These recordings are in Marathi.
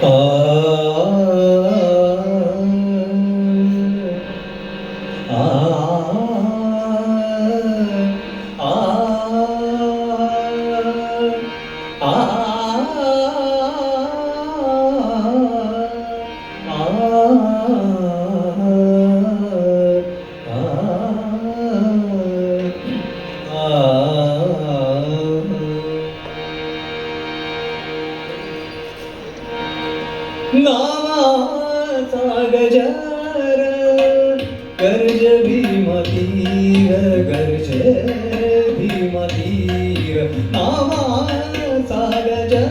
呃 नामाचा गजर गर्ज भीमतीर गर्ज भीमतीर नामाचा गजर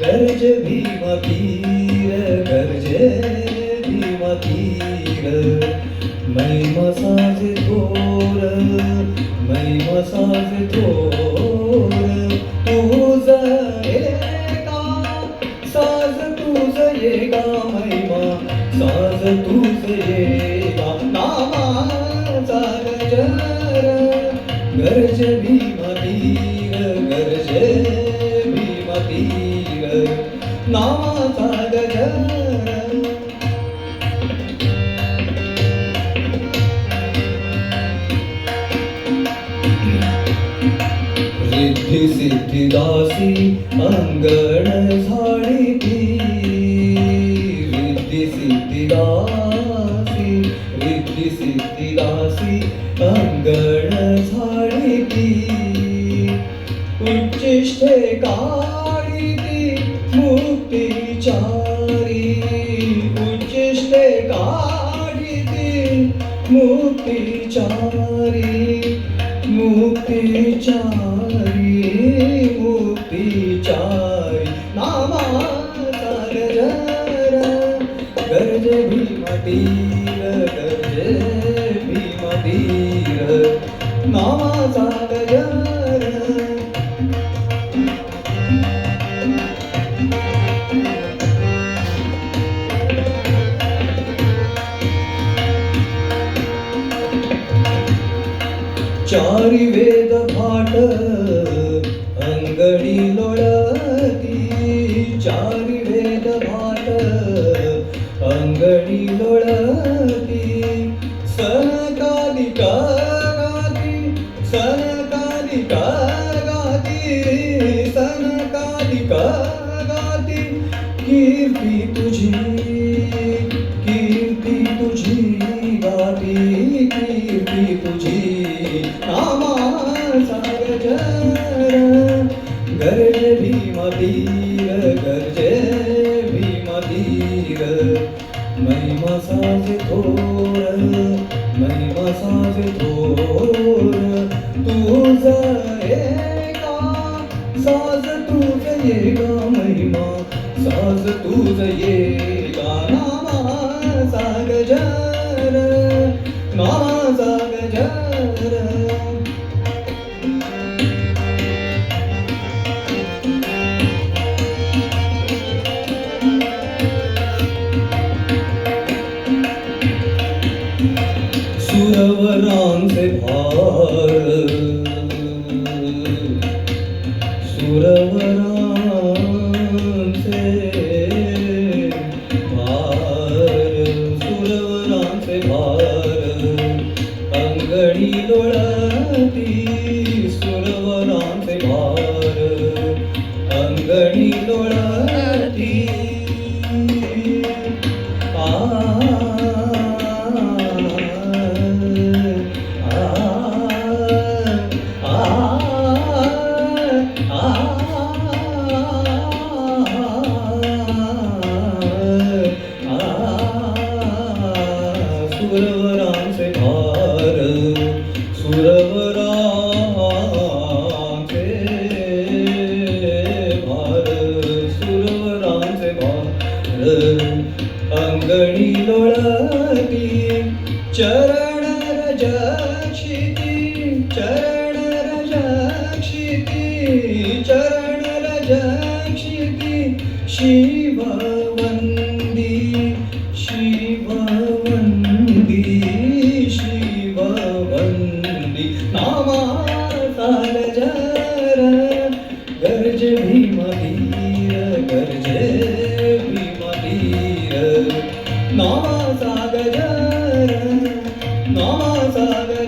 गर्ज भीमतीर गर्ज भीमतीर मै मसाज थोर मै मसाज थोर. का महिमा साज तुझ येगा. नामाचा गजर गरज भीमतीर गरज भीमतीर नामाचा गजर. रिद्धी काळी ती मुक्तिचारी उच्चिष्टे काळी ती मुक्तिचारी नामा मुक्तिचारी नामाचा गजर गरज भीमतीर गरज भीमतीर नामाचा गजर चारी वेद भाट अंगडी लोळती. चारी वेद भाट अंगडी लोळती. सनकालिका गाती सनकालिका गाती सनकालिका गाती कीर्ती तुझी गरज भीमतीर गरज अंगणी लोळती अंगणी लोळती चरण रजा ಸಾಗರ ನಮ ಸಾಗರ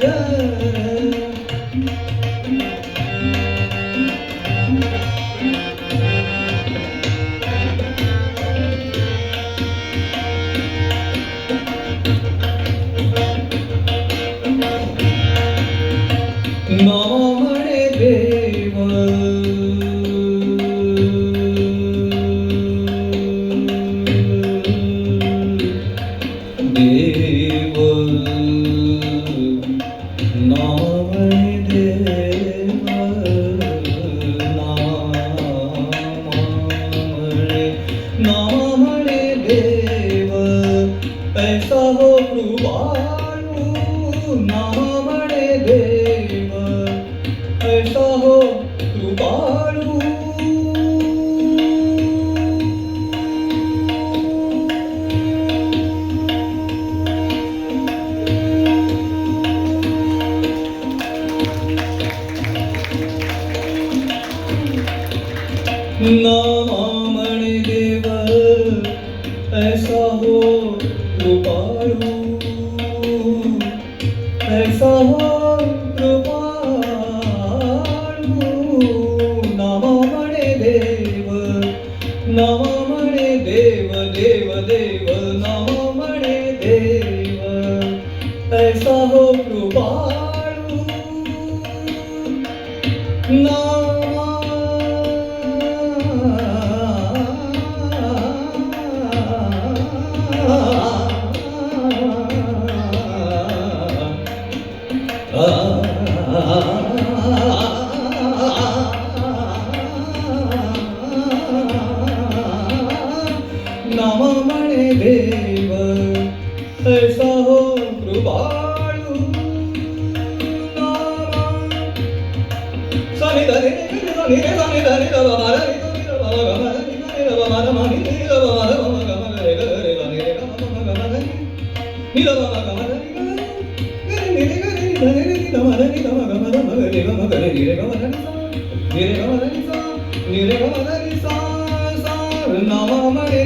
ਨਾਮਣ ਦੇਵ ਐਸਾ ਹੋ ਉਪਾਰ ਹੋ ਐਸਾ ਹੋ ਨਮਮਣੇ ਦੇਵ ਦੇਵ ਦੇਵ ਨਮਮਣੇ ਦੇਵ ਐਸਾ ਹੋ ਪ੍ਰਭਾਲੂ ਨਾ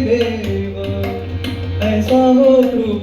I saw her through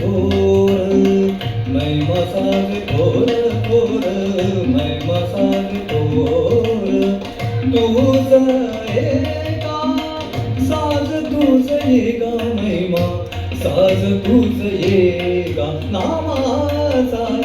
घोर मैं मसाज घोर घोर मैं मसाज घोर तुझा साज तुझ येगा महिमा साज तुझ नामा सा